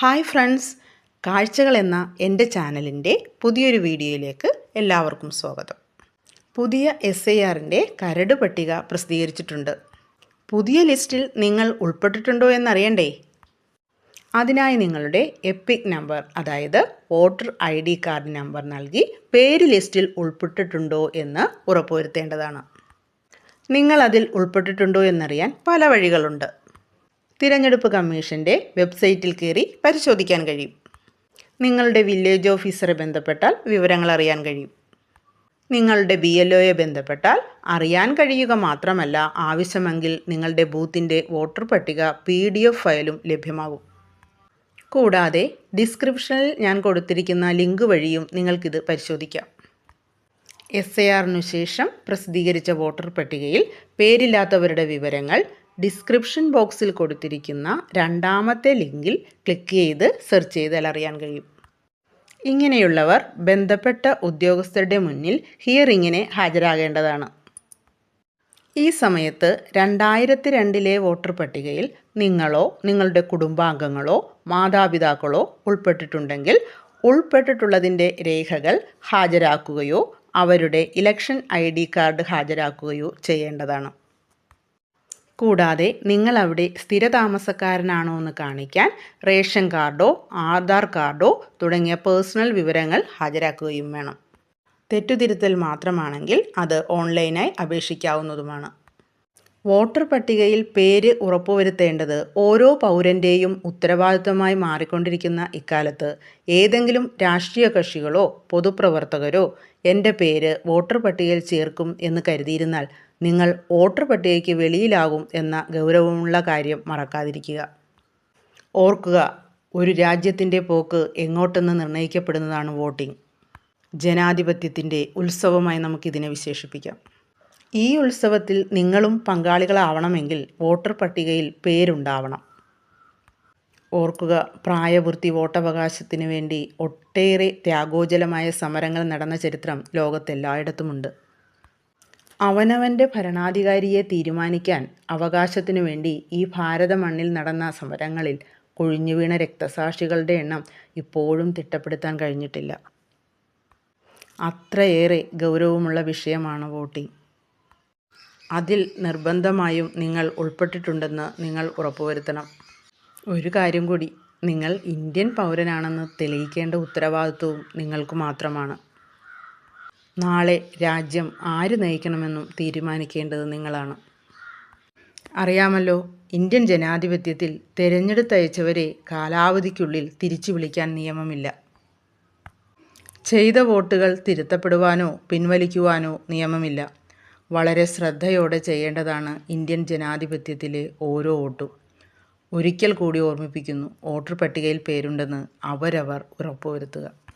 Hi friends. കാഴ്ചകൾ എന്ന എന്റെ ചാനലിന്റെ പുതിയൊരു വീഡിയോയിലേക്ക് എല്ലാവർക്കും സ്വാഗതം. പുതിയ എസ് ഐ ആറിന്റെ കരട് പട്ടിക പ്രസിദ്ധീകരിച്ചിട്ടുണ്ട്. പുതിയ ലിസ്റ്റിൽ നിങ്ങൾ ഉൾപ്പെട്ടിട്ടുണ്ടോ എന്നറിയണ്ടേ? അതിനായി നിങ്ങളുടെ എപ്പിക് നമ്പർ അതായത് voter I D card number നൽകി പേര് ലിസ്റ്റിൽ ഉൾപ്പെട്ടിട്ടുണ്ടോ എന്ന് ഉറപ്പുവരുത്തേണ്ടതാണ്. നിങ്ങൾ അതിൽ ഉൾപ്പെട്ടിട്ടുണ്ടോ എന്നറിയാൻ പല വഴികളുണ്ട്. തിരഞ്ഞെടുപ്പ് കമ്മീഷന്റെ വെബ്സൈറ്റിൽ കയറി പരിശോധിക്കാൻ കഴിയും. നിങ്ങളുടെ വില്ലേജ് ഓഫീസറെ ബന്ധപ്പെട്ടാൽ വിവരങ്ങൾ അറിയാൻ കഴിയും. നിങ്ങളുടെ ബി എൽ ഒയെ ബന്ധപ്പെട്ടാൽ അറിയാൻ കഴിയുക മാത്രമല്ല ആവശ്യമെങ്കിൽ നിങ്ങളുടെ ബൂത്തിന്റെ വോട്ടർ പട്ടിക പി ഡി എഫ് ഫയലും ലഭ്യമാകും. കൂടാതെ ഡിസ്ക്രിപ്ഷനിൽ ഞാൻ കൊടുത്തിരിക്കുന്ന ലിങ്ക് വഴിയും നിങ്ങൾക്കിത് പരിശോധിക്കാം. എസ് എ ആറിനു ശേഷം പ്രസിദ്ധീകരിച്ച വോട്ടർ പട്ടികയിൽ പേരില്ലാത്തവരുടെ വിവരങ്ങൾ ഡിസ്ക്രിപ്ഷൻ ബോക്സിൽ കൊടുത്തിരിക്കുന്ന രണ്ടാമത്തെ ലിങ്കിൽ ക്ലിക്ക് ചെയ്ത് സെർച്ച് ചെയ്താൽ അറിയാൻ കഴിയും. ഇങ്ങനെയുള്ളവർ ബന്ധപ്പെട്ട ഉദ്യോഗസ്ഥരുടെ മുന്നിൽ ഹിയറിങ്ങിന് ഹാജരാകേണ്ടതാണ്. ഈ സമയത്ത് രണ്ടായിരത്തി രണ്ടിലെ വോട്ടർ പട്ടികയിൽ നിങ്ങളോ നിങ്ങളുടെ കുടുംബാംഗങ്ങളോ മാതാപിതാക്കളോ ഉൾപ്പെട്ടിട്ടുണ്ടെങ്കിൽ ഉൾപ്പെട്ടിട്ടുള്ളതിന്റെ രേഖകൾ ഹാജരാക്കുകയോ അവരുടെ ഇലക്ഷൻ ഐ ഡി കാർഡ് ഹാജരാക്കുകയോ ചെയ്യേണ്ടതാണ്. കൂടാതെ നിങ്ങൾ അവിടെ സ്ഥിരതാമസക്കാരനാണോ എന്ന് കാണിക്കാൻ റേഷൻ കാർഡോ ആധാർ കാർഡോ തുടങ്ങിയ പേഴ്സണൽ വിവരങ്ങൾ ഹാജരാക്കുകയും വേണം. തെറ്റുതിരുത്തൽ മാത്രമാണെങ്കിൽ അത് ഓൺലൈനായി അപേക്ഷിക്കാവുന്നതുമാണ്. വോട്ടർ പട്ടികയിൽ പേര് ഉറപ്പുവരുത്തേണ്ടത് ഓരോ പൗരന്റെയും ഉത്തരവാദിത്തമായി മാറിക്കൊണ്ടിരിക്കുന്ന ഇക്കാലത്ത്. ഏതെങ്കിലും രാഷ്ട്രീയ കക്ഷികളോ പൊതുപ്രവർത്തകരോ എന്റെ പേര് വോട്ടർ പട്ടികയിൽ ചേർക്കും എന്ന് കരുതിയിരുന്നാൽ നിങ്ങൾ വോട്ടർ പട്ടികയ്ക്ക് വെളിയിലാകും എന്ന ഗൗരവമുള്ള കാര്യം മറക്കാതിരിക്കുക. ഓർക്കുക ഒരു രാജ്യത്തിന്റെ പോക്ക് എങ്ങോട്ടെന്ന് നിർണയിക്കപ്പെടുന്നതാണ് വോട്ടിംഗ്. ജനാധിപത്യത്തിന്റെ ഉത്സവമായി നമുക്കിതിനെ വിശേഷിപ്പിക്കാം. ഈ ഉത്സവത്തിൽ നിങ്ങളും പങ്കാളികളാവണമെങ്കിൽ വോട്ടർ പട്ടികയിൽ പേരുണ്ടാവണം. ഓർക്കുക പ്രായപൂർത്തി വോട്ടവകാശത്തിനു വേണ്ടി ഒട്ടേറെ ത്യാഗോജലമായ സമരങ്ങൾ നടന്ന ചരിത്രം ലോകത്തെല്ലായിടത്തുമുണ്ട്. അവനവന്റെ ഭരണാധികാരിയെ തീരുമാനിക്കാൻ അവകാശത്തിനു വേണ്ടി ഈ ഭാരത മണ്ണിൽ നടന്ന സമരങ്ങളിൽ കൊഴിഞ്ഞുവീണ രക്തസാക്ഷികളുടെ എണ്ണം ഇപ്പോഴും തിട്ടപ്പെടുത്താൻ കഴിഞ്ഞിട്ടില്ല. അത്രയേറെ ഗൗരവമുള്ള വിഷയമാണ് വോട്ടിംഗ്. അതിൽ നിർബന്ധമായും നിങ്ങൾ ഉൾപ്പെട്ടിട്ടുണ്ടെന്ന് നിങ്ങൾ ഉറപ്പുവരുത്തണം. ഒരു കാര്യം കൂടി നിങ്ങൾ ഇന്ത്യൻ പൗരനാണെന്ന് തെളിയിക്കേണ്ട ഉത്തരവാദിത്വവും നിങ്ങൾക്ക് മാത്രമാണ്. നാളെ രാജ്യം ആര് നയിക്കണമെന്നും തീരുമാനിക്കേണ്ടത് നിങ്ങളാണ്. അറിയാമല്ലോ ഇന്ത്യൻ ജനാധിപത്യത്തിൽ തിരഞ്ഞെടുത്തയച്ചവരെ കാലാവധിക്കുള്ളിൽ തിരിച്ചു വിളിക്കാൻ നിയമമില്ല. ചെയ്ത വോട്ടുകൾ തിരുത്തപ്പെടുവാനോ പിൻവലിക്കുവാനോ നിയമമില്ല. വളരെ ശ്രദ്ധയോടെ ചെയ്യേണ്ടതാണ് ഇന്ത്യൻ ജനാധിപത്യത്തിലെ ഓരോ വോട്ടും. ഒരിക്കൽ കൂടി ഓർമ്മിപ്പിക്കുന്നു വോട്ടർ പട്ടികയിൽ പേരുണ്ടെന്ന് അവരവർ ഉറപ്പുവരുത്തുക.